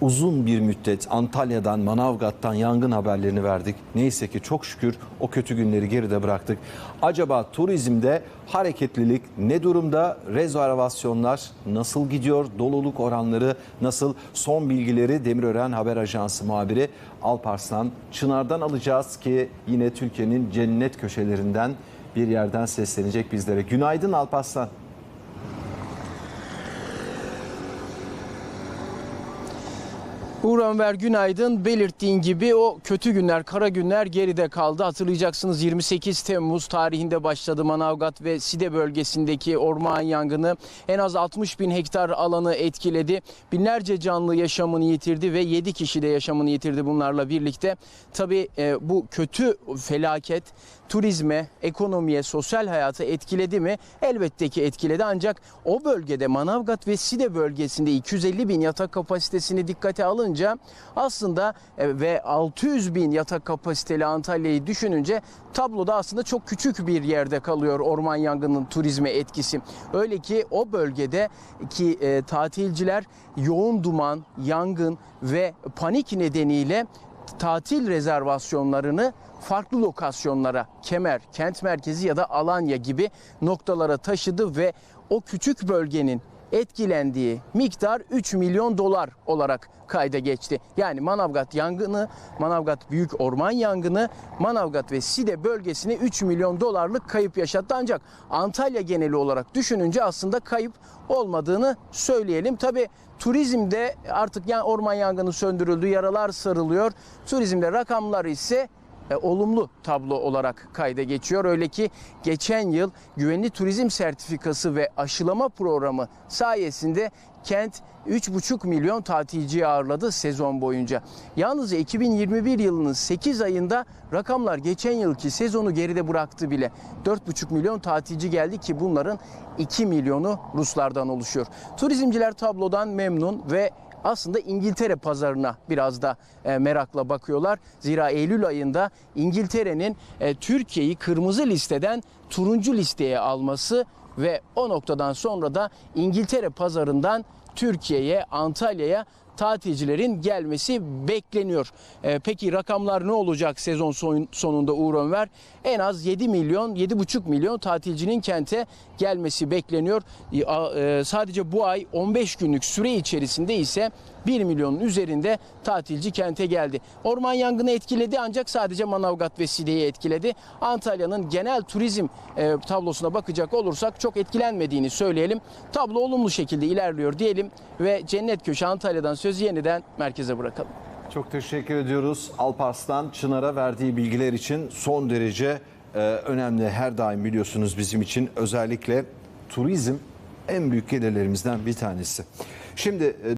uzun bir müddet Antalya'dan, Manavgat'tan yangın haberlerini verdik. Neyse ki çok şükür o kötü günleri geride bıraktık. Acaba turizmde hareketlilik ne durumda? Rezervasyonlar nasıl gidiyor? Doluluk oranları nasıl? Son bilgileri Demirören Haber Ajansı muhabiri Alparslan Çınar'dan alacağız ki yine Türkiye'nin cennet köşelerinden bir yerden seslenecek bizlere. Günaydın Alparslan. Uğur Ömer günaydın. Belirttiğin gibi o kötü günler, kara günler geride kaldı. Hatırlayacaksınız 28 Temmuz tarihinde başladı Manavgat ve Side bölgesindeki orman yangını. En az 60 bin hektar alanı etkiledi. Binlerce canlı yaşamını yitirdi ve 7 kişi de yaşamını yitirdi bunlarla birlikte. Tabii e, bu kötü felaket turizme, ekonomiye, sosyal hayata etkiledi mi? Elbette ki etkiledi ancak o bölgede Manavgat ve Side bölgesinde 250 bin yatak kapasitesini dikkate alınca aslında e, ve 600 bin yatak kapasiteli Antalya'yı düşününce tabloda aslında çok küçük bir yerde kalıyor orman yangının turizme etkisi. Öyle ki o bölgede ki e, tatilciler yoğun duman, yangın ve panik nedeniyle tatil rezervasyonlarını farklı lokasyonlara, Kemer, kent merkezi ya da Alanya gibi noktalara taşıdı ve o küçük bölgenin etkilendiği miktar 3 milyon dolar olarak kayda geçti. Yani Manavgat yangını, Manavgat büyük orman yangını, Manavgat ve Side bölgesine 3 milyon dolarlık kayıp yaşattı. Ancak Antalya geneli olarak düşününce aslında kayıp olmadığını söyleyelim. Tabi turizmde artık yani orman yangını söndürüldü, yaralar sarılıyor. Turizmde rakamlar ise e, olumlu tablo olarak kayda geçiyor. Öyle ki geçen yıl güvenli turizm sertifikası ve aşılama programı sayesinde kent 3,5 milyon tatilciyi ağırladı sezon boyunca. Yalnızca 2021 yılının 8 ayında rakamlar geçen yılki sezonu geride bıraktı bile. 4,5 milyon tatilci geldi ki bunların 2 milyonu Ruslardan oluşuyor. Turizmciler tablodan memnun ve aslında İngiltere pazarına biraz da e, merakla bakıyorlar. Zira Eylül ayında İngiltere'nin e, Türkiye'yi kırmızı listeden turuncu listeye alması ve o noktadan sonra da İngiltere pazarından Türkiye'ye, Antalya'ya tatilcilerin gelmesi bekleniyor. E, peki rakamlar ne olacak sezon son, sonunda Uğur Önver? En az 7 milyon, 7,5 milyon tatilcinin kente gelmesi bekleniyor. E, e, sadece bu ay 15 günlük süre içerisinde ise 1 milyonun üzerinde tatilci kente geldi. Orman yangını etkiledi ancak sadece Manavgat ve Side'yi etkiledi. Antalya'nın genel turizm e, tablosuna bakacak olursak çok etkilenmediğini söyleyelim. Tablo olumlu şekilde ilerliyor diyelim ve Cennet Köşe Antalya'dan sözü yeniden merkeze bırakalım. Çok teşekkür ediyoruz Alparslan Çınar'a verdiği bilgiler için son derece e, önemli. Her daim biliyorsunuz bizim için özellikle turizm en büyük gelirlerimizden bir tanesi. Şimdi e,